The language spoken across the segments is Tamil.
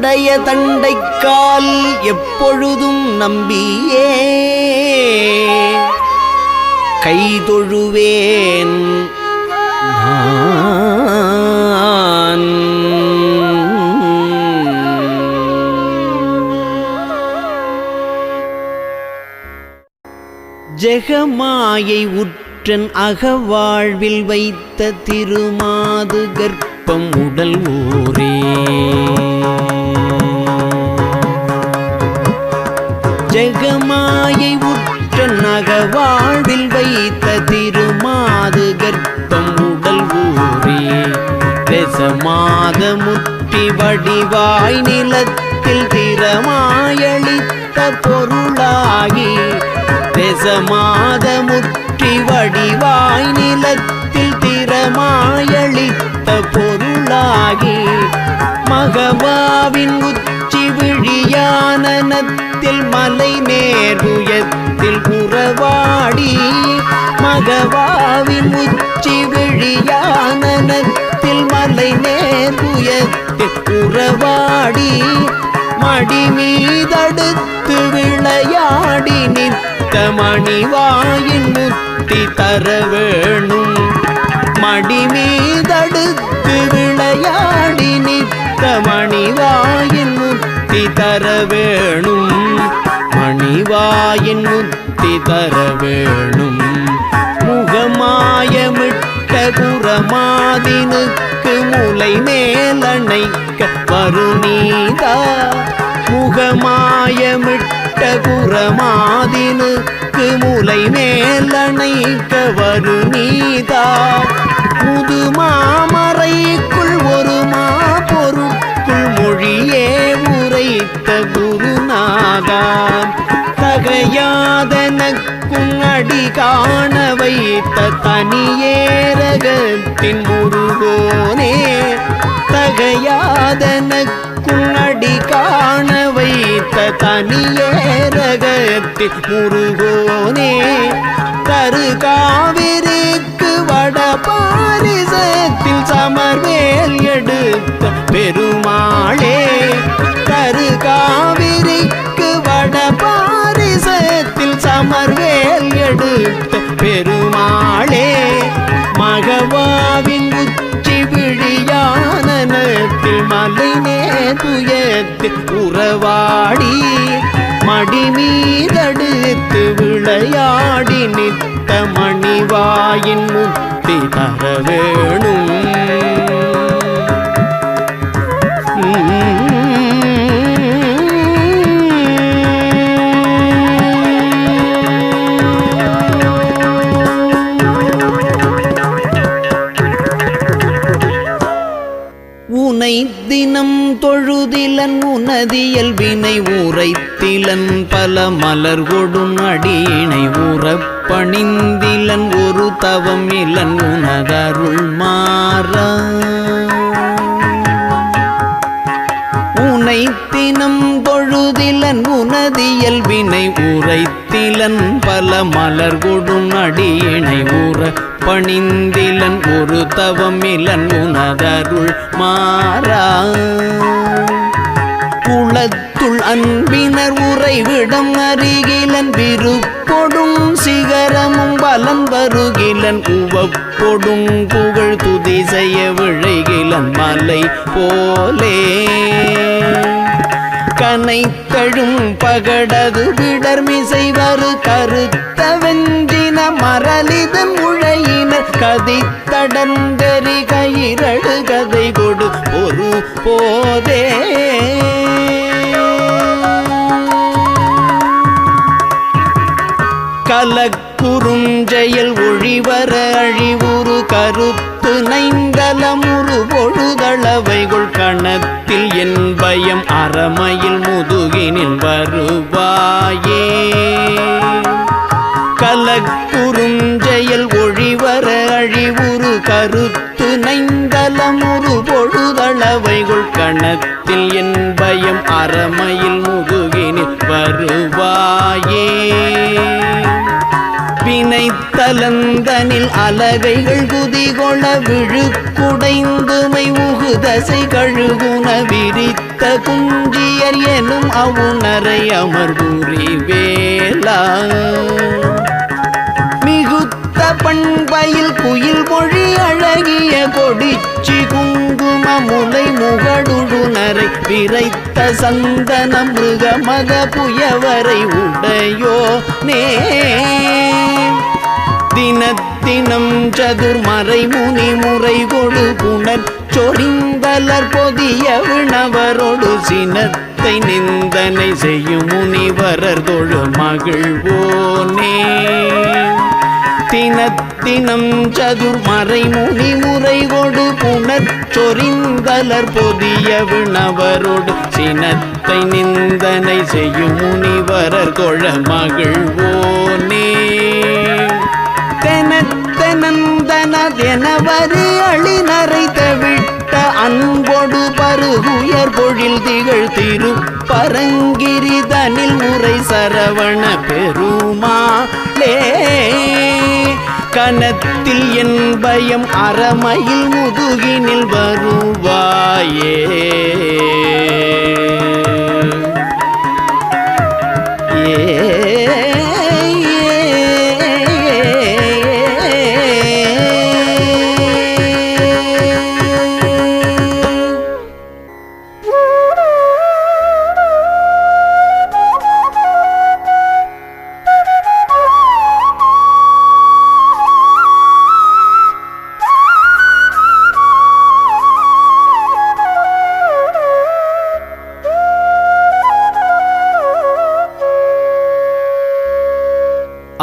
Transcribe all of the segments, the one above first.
நின்னுடைய தண்டைக்கால் எப்பொழுதும் நம்பியே. கைதொழுவேன் ஜெகமாயை உற்றன் அகவாழ்வில் வைத்த திருமாது கர்ப்பம் உடல் ஊரே. ஜெகமாயை உற்றன் அகவாழ்வில் வைத்த திருமாது கர்ப்பம் உடல் ஊறி ரசமாத முற்றி வடிவாய் நிலத்தில் திறமாயளித்த பொருளாகி ரசமாத முற்றி வடிவாய் நிலத்தில் திறமாயளித்த பொருளாகி மகவாவின் உச்சி விழியானனத்தில் மலை நேர்வுயத்தில் புறவாடி மகவாவின் உச்சி விழியானனத்தில் மலை நேர்வுயத்தில் புறவாடி மடி மீதடுத்து விளையாடி நிற்க மணிவாயின் முத்தி தர வேணும். மடி மீதடுத்து விளையாடி நிற்க மணிவாயின் முத்தி முத்தி தர வேணும். மணிவாயின் முத்தி தர வேணும். முகமாயமிட்ட குரமாதினுக்கு முலை மேலணைக்க வருநீதா. முகமாயமிட்ட குரமாதினுக்கு முலை மேலணைக்க வருநீதா. முதுமாமறைக்குள் ஒரு மா மொழியே உரைத்த குருநாதா தகையாதனக்கும் அடி காண வைத்த தனியேரகத்தின் முருகோனே. தகையாதனக்கும் அடி காண வைத்த தனியேரகத்தின் முருகோனே. தரு காவிரிக்கு வட பாரிசத்தில் சமர்வேல் எடுத்த பெருமாளே தரு காவிரிக்கு வட பாரிசத்தில் சமர்வேல் எடுத்த பெருமாளே மகவாவின் உச்சி விழியானத்தில் மலை நேதுயத்தில் உறவாடி மடிமீதடுத்து விளையாடி நித்த மணிவாயின் முத்தி தர வேணும் உனை தினம் தொழுதிலன் உனதியல் உரைத்திலன் பல மலர் கொடும் அடியினை உறப்பணிந்திலன் ஒரு தவம் இலன் உனதருள் மாற பல மலர் கொடும் அடியினை ஊற பணிந்திலன் ஒரு தவமிலன் உனதருள் மாறா. குளத்துள் அன்பினர் உறைவிடம் அருகிலன் விருப்பொடும் சிகரமும் பலம் வருகிலன் உவப்பொடும் புகழ் துதி செய்ய விழைகிலன் மலை போலே. கனைத்தழும் பகடது விடர்மிசை வரு கருத்த வெஞ்சின மரலிதன் உழையினர் கதித்தடந்தரி கயிரழு கதை கொடு ஒரு போதே. கலக்குறுஞ்செயல் ஒழிவர அழிவுறு கருத்து நைந்தலமுறு பொழுதளவைகள் என் பயம் அறமையில் முதுகினில் வருவாயே கலக்குறுஞ்செயல் ஒழிவர அழிவுறு கருத்து நைந்தலமுறு பொழுதளவைகள் கணத்தில் என் பயம் அறமையில் முதுகினில் வருவாயே. வினைத்தலந்தனில் அலகைகள் குதிகொள விழுக்குடைந்துமை உகுதசை கழுகுன விரித்த குஞ்சியர் எனும் அவுணரை அமர்புரி வேலா. மிகுத்த பண்பையில் குயில் மொழி அழகிய கொடிச்சி குங்கும முலை முகடுழுனரை விரைத்த சந்தன மிருக மிருகமத புயவரை உடையோ நே தினத்தினம் சதுர்மறை முனி முறை கொடு புணர் சொரிந்தலர் பொதிய விணவரோடு சினத்தை நிந்தனை செய்யும் முனிவரர் தொழு மகிழ்வோனே. தினத்தினம் சதுர்மறை முனி முறை கொடு புணர் சொரிந்தலர் பொதிய விணவரோடு சினத்தை நிந்தனை செய்யும் முனிவரர் கொழ மகிழ்வோனே. நந்தனதெனவரு அழிநரை தவிட்ட அன்பொடு பருகுயர் பொழில் திகழ் திரு பரங்கிரிதனில் உரை சரவண பெருமாளே கனத்தில் என் பயம் அறமையில் முதுகினில் வருவாயே. ஏ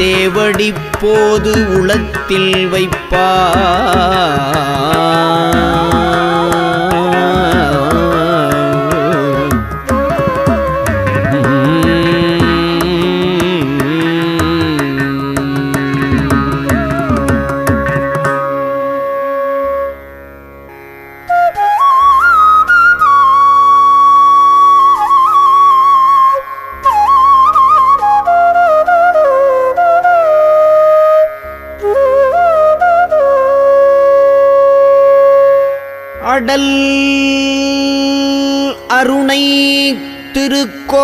சேவடி போது உளத்தில் வைப்பார்.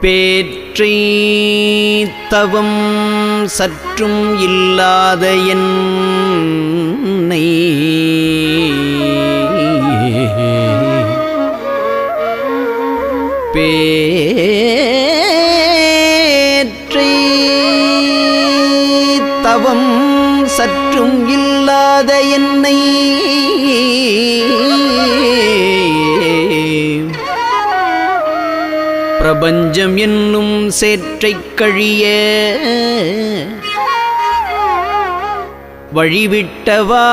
பேற்றை தவம் சற்றும் இல்லாத என்னை. பேற்றை தவம் சற்றும் இல்லாத என்னை. பிரபஞ்சம் என்னும் சேற்றைக் கழிய வழிவிட்டவா?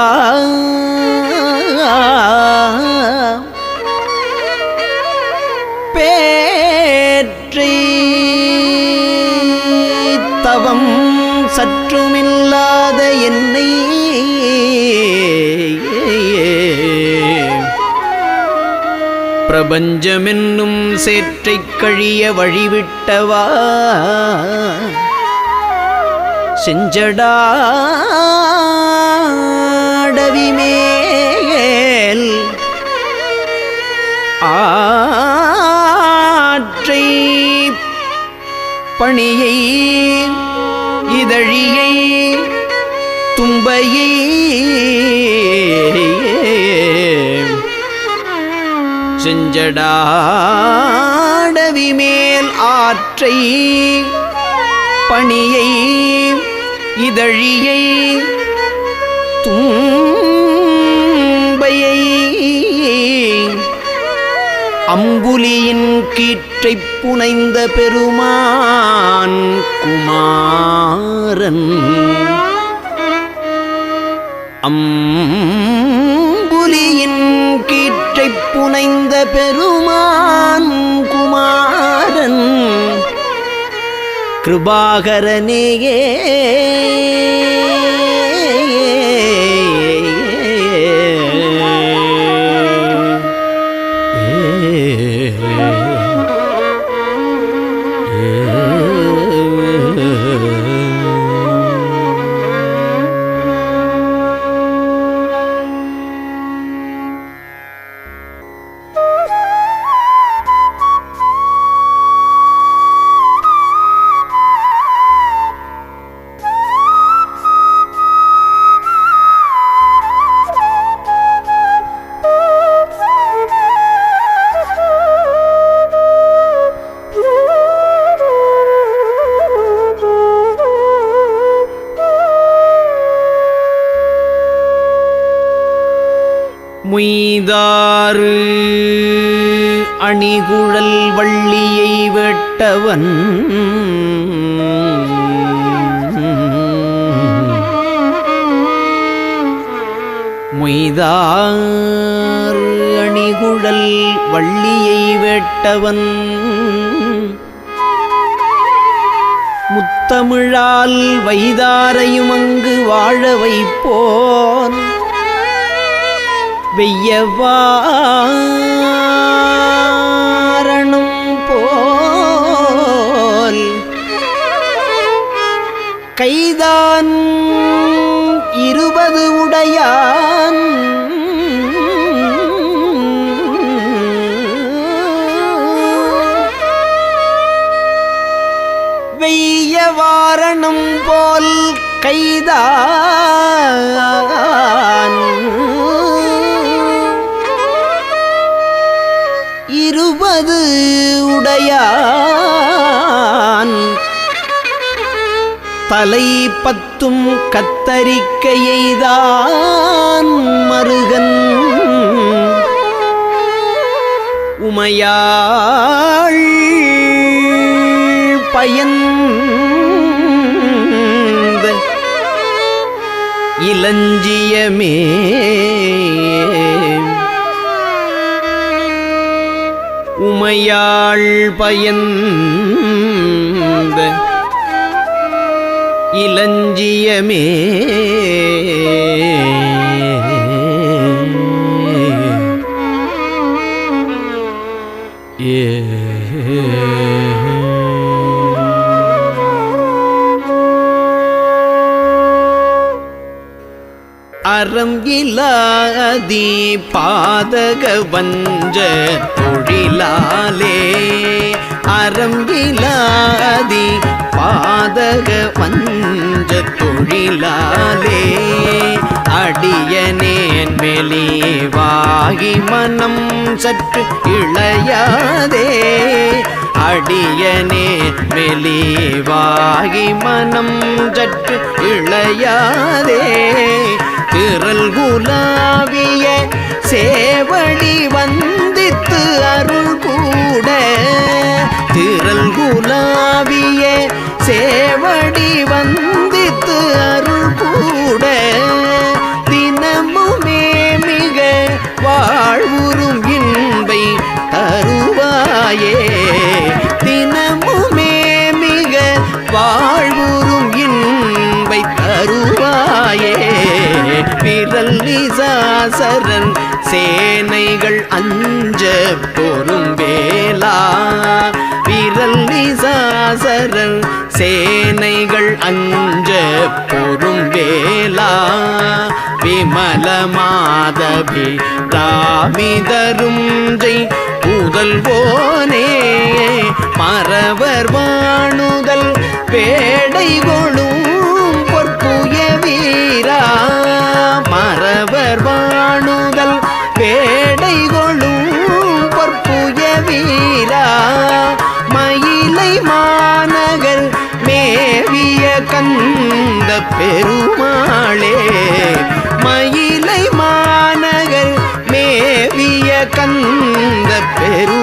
பேற்றை தவம் சற்றுமில்லாத என்னை பிரபஞ்சமென்னும் சேற்றைக் கழிய வழிவிட்டவா? செஞ்சடாடவிமேல் ஆற்றை பணியை இதழியை தும்பையை செஞ்சடாடவிமேல் ஆற்றை பணியை இதழியை தும்பையை அம்புலியின் கீற்றைப் புனைந்த பெருமான் குமாரன். அம்புலியின் கீற்றை புனைந்த பெருமான் குமாரன். கிருபாகரனேயே. அணிகுழல் வள்ளியை வெட்டவன். முய்தாறு அணிகுழல் வள்ளியை வெட்டவன். முத்தமிழால் வைதாரையும் அங்கு வாழ வைப்போன். வெய்யவா கைதான் இருபது உடையான். வெய்ய வாரணம் போல் கைதான். இருபது உடையான். தலை பத்தும் கத்தரிக்கையைதான் மருகன். உமையாள் பயந்த இளஞ்சியமே உமையாள் பயன் இளஞ்சியமே. ஏ. அறம் இலாதி பாதக வஞ்ச தொழிலாலே அறம்பிலாதி பாதக வஞ்ச தொழிலாலே அடியனேன் வெளிவாகி மனம் சற்று இளையாதே. அடியனே வெளிவாகி மனம் சற்று இளையாதே. திரள் குலாவிய சேவடி வந்தித்து அருள் கூட திரள் குலாவிய சேவடி வந்தித்து அருள் கூட. தினமுமே மிக வாழ்வுறும் இன்பை தருவாயே. தினமுமே மிக வாழ்வுறும் இன்பை தருவாயே. விரல் நிசாசரன் சேனைகள் அஞ்ச நிசாசரன் சேனைகள் அஞ்ச பொறும் வேலா விமல மாதவி ராமிதரும் ஜெய் புதல்வோனே மறவர் வாணுதல் பேடை கொழும் பொற்புய வீரா. மறவர் வாணுதல் பேடை கொளும் பெருமாளே மயிலை மாநகர் மேவிய கந்த பெரு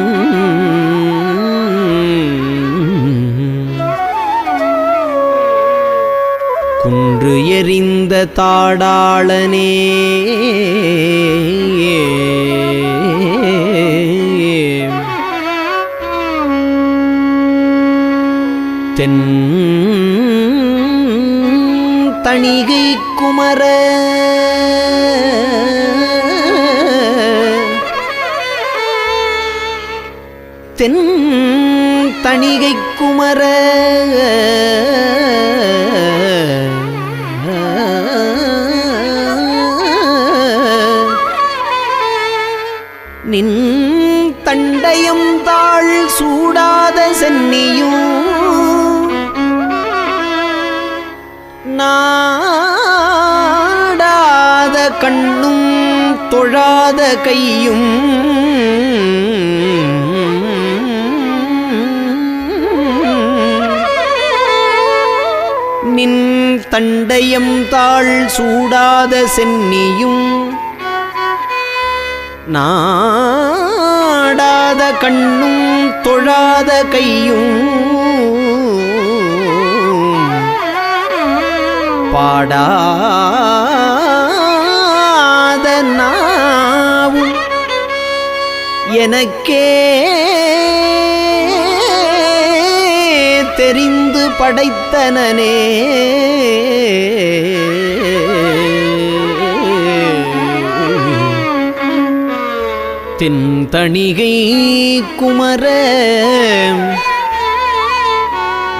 தாடாளனே. தென் தணிகை கண்ணும் தொழாத கையும் நின் தண்டயம் தாழ் சூடாத சென்னியும் நாடாத கண்ணும் தொழாத கையும் பாடா எனக்கே தெரிந்து படைத்தனனே. தென்தணிகை குமர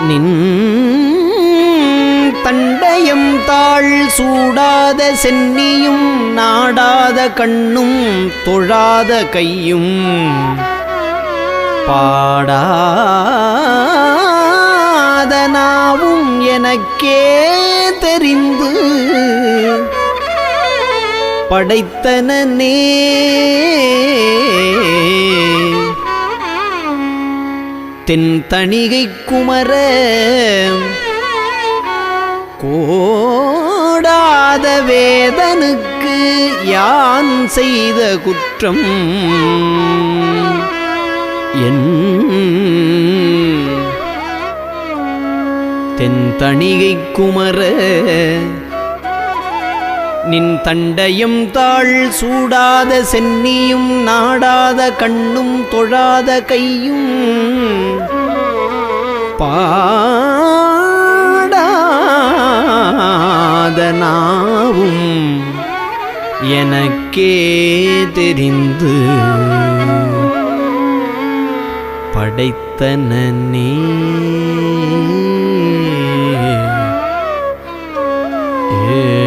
நின் கண்டயம் தாழ் சூடாத சென்னியும் நாடாத கண்ணும் தொழாத கையும். பாடாத நாவும் எனக்கே தெரிந்து படைத்தனே தென் தணிகை குமர கோடாத வேதனுக்கு யான் செய்த குற்றம்? என் தென்தணிகை குமர நின் தண்டையும் தாழ் சூடாத சென்னியும் நாடாத கண்ணும் தொழாத கையும் பா நாவும் எனக்கே தெரிந்து படைத்தனே ஏ